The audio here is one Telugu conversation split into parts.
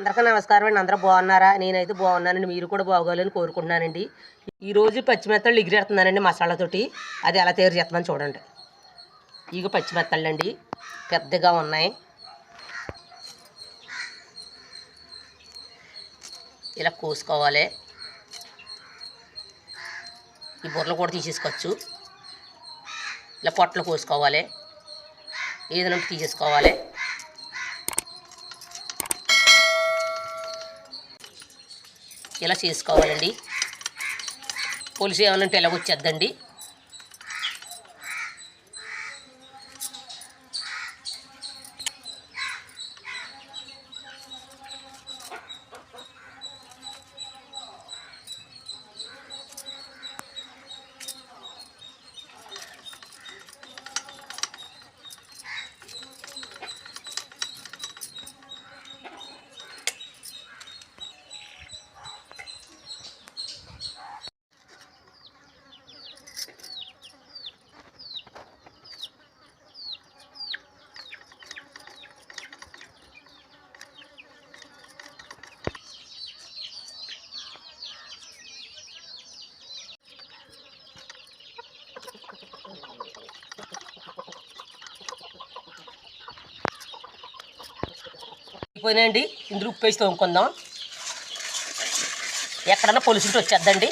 అందరికీ నమస్కారం అండి. అందరూ బాగున్నారా? నేనైతే బాగున్నానండి. మీరు కూడా బాగోవాలని కోరుకుంటున్నానండి. ఈరోజు పచ్చిమెత్తళ్ళు ఎగిరేస్తున్నానండి మసాలాతోటి అది ఎలా తయారు చేస్తామని చూడండి. ఇక పచ్చిమెత్తళ్ళు అండి. పెద్దగా ఉన్నాయి. ఇలా కోసుకోవాలి. ఈ బుర్రలు కూడా తీసేసుకోవచ్చు. ఇలా పొట్టలు కోసుకోవాలి. ఏదైనా తీసేసుకోవాలి. ఇలా చేసుకోవాలండి? పులుసు ఏమైనా ఉంటే ఇలాగొచ్చేద్దండి పోయినాయండి. ఇందులో ఉప్పు వేసి తోముకుందాం. ఎక్కడన్నా పొలుసుంటే వచ్చేద్దండి.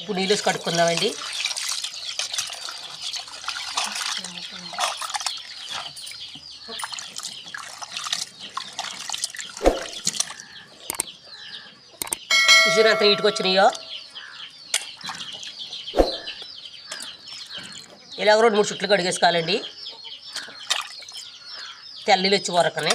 ఇప్పుడు నీళ్ళు వేసి కడుక్కుందామండి. చూసిన అంత నీట్గా వచ్చినాయో ఇలాగ రెండు మూడు చుట్లు కడిగేసుకోవాలండి. తెల్లీలు వచ్చి వరకనే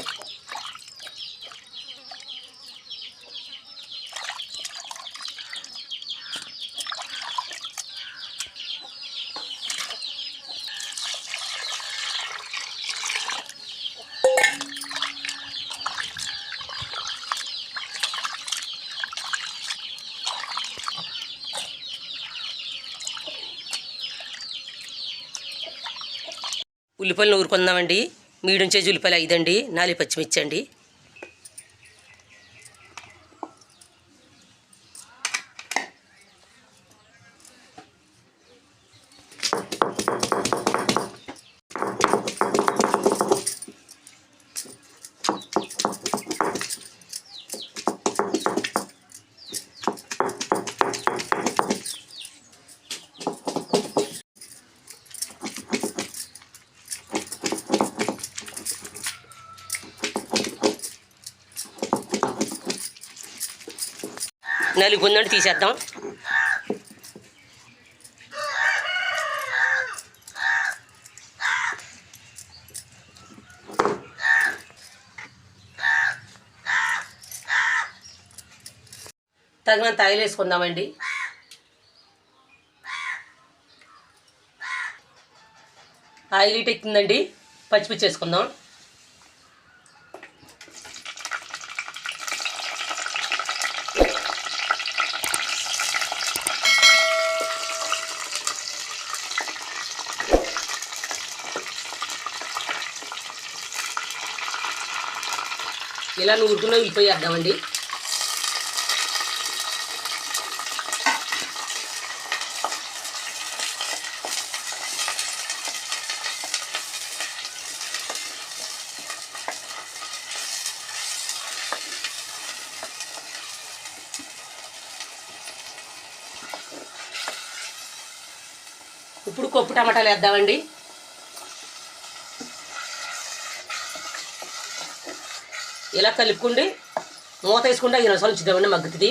ఉల్లిపాయలు నూరుకుందామండి. మీడియం సైజు ఉల్లిపాయలు ఐదండి. నాలుగు పచ్చిమిర్చి అండి నలుగు గుందండి తీసేద్దాం. తగినంత ఆయిల్ వేసుకుందామండి. ఆయిల్ ఇటు ఎక్కిందండి. పచ్చిమిర్చి వేసుకుందాం. ఇలా నూరుకున్న ఉల్లిపాయ వేద్దామండి ఇప్పుడు కొప్పు టమాటాలు వేద్దామండి. ఇలా కలుపుకుండి మూత వేసుకుంటే ఐదు నిమిషాలు ఉంచుదామండి మగ్గుతుంది.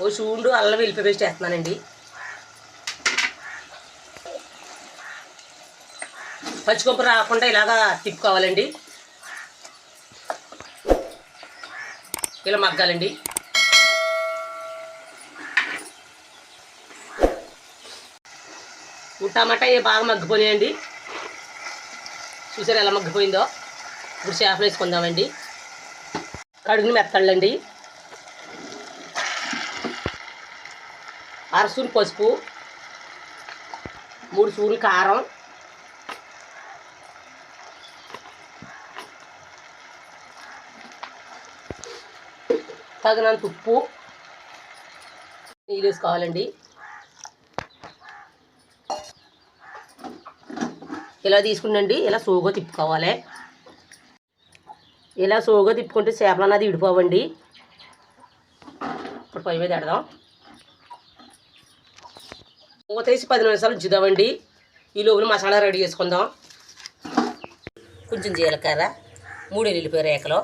ఓ చూడు అల్లం వెల్లిపాయ పేస్ట్ వేస్తున్నానండి. పచ్చికొంప రాకుండా ఇలాగా తిప్పుకోవాలండి. ఇలా మగ్గాలండి. టమాటా ఇవి బాగా మగ్గిపోయాయండి చూసారు ఎలా మగ్గిపోయిందో? ఇప్పుడు చేపలు వేసుకుందామండి. కడుగుని మెత్తండి అర సూరు పసుపు మూడు స్పూన్లు కారం తగినంత ఉప్పు నీళ్ళు వేసుకోవాలండి. ఇలా తీసుకుండండి ఇలా సోగా తిప్పుకోవాలి. ఇలా సోగా తిప్పుకుంటే చేపలు అన్నది ఇడిపోవండి ఇప్పుడు పొయ్యి మీద పెడదాం. మూత వేసి పది నిమిషాలు ఉంచుదామండి. ఈ లోపల మసాలా రెడీ చేసుకుందాం. కొంచెం జీలకర్ర మూడు ఎల్లిపాయ రేకలు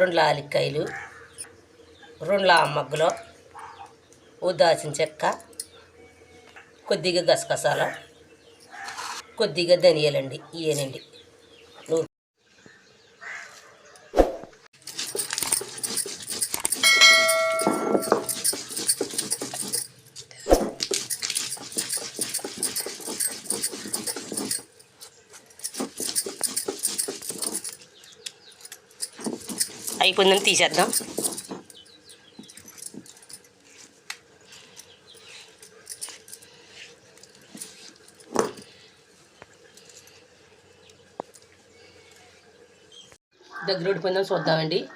రెండు లాలిక్కాయలు రెండు లామగ్గలు ఓ దాచిన చెక్క కొద్దిగా గసగసాలు కొద్దిగా ధనియాలండి ఇవేనండి అయిపోయిందని తీసేద్దాం. దగ్గర పడిపోయిందని చూద్దామండి.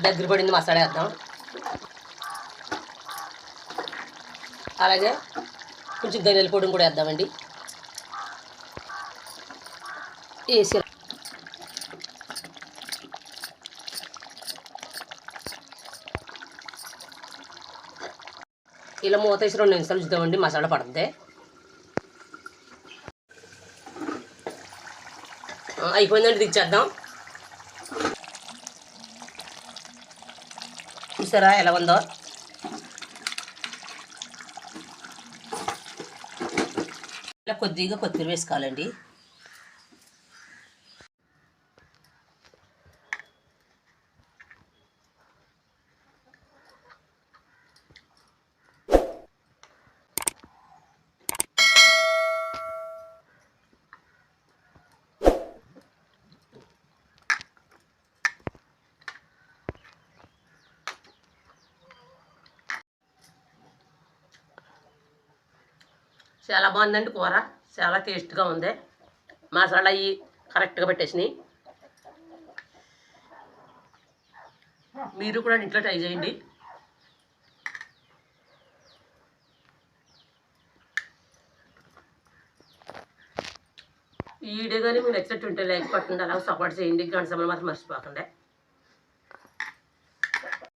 దగ్గర పడింది మసాలా వేద్దాం. అలాగే కొంచెం ధనియాల పొడిని కూడా వేద్దామండి. వేసి ఇలా మూత వేసి రెండు నిమిషాలు చూద్దామండి మసాలా పడుతుంది. ఆ, అయిపోయిందండి దించేద్దాం చూసారా ఎలా ఉందో? ఇలా కొద్దిగా కొత్తిమీర వేసుకోవాలండి. చాలా బాగుందండి కూర. చాలా టేస్ట్గా ఉంది. మసాలా అవి కరెక్ట్గా పెట్టేసినాయి. మీరు కూడా ఇంట్లో ట్రై చేయండి. ఈ వీడియో కానీ మీకు నచ్చినట్టుంటే లైక్ పట్టండి అలాగే సపోర్ట్ చేయండి. గంట సమయం మాత్రం మర్చిపోకండి.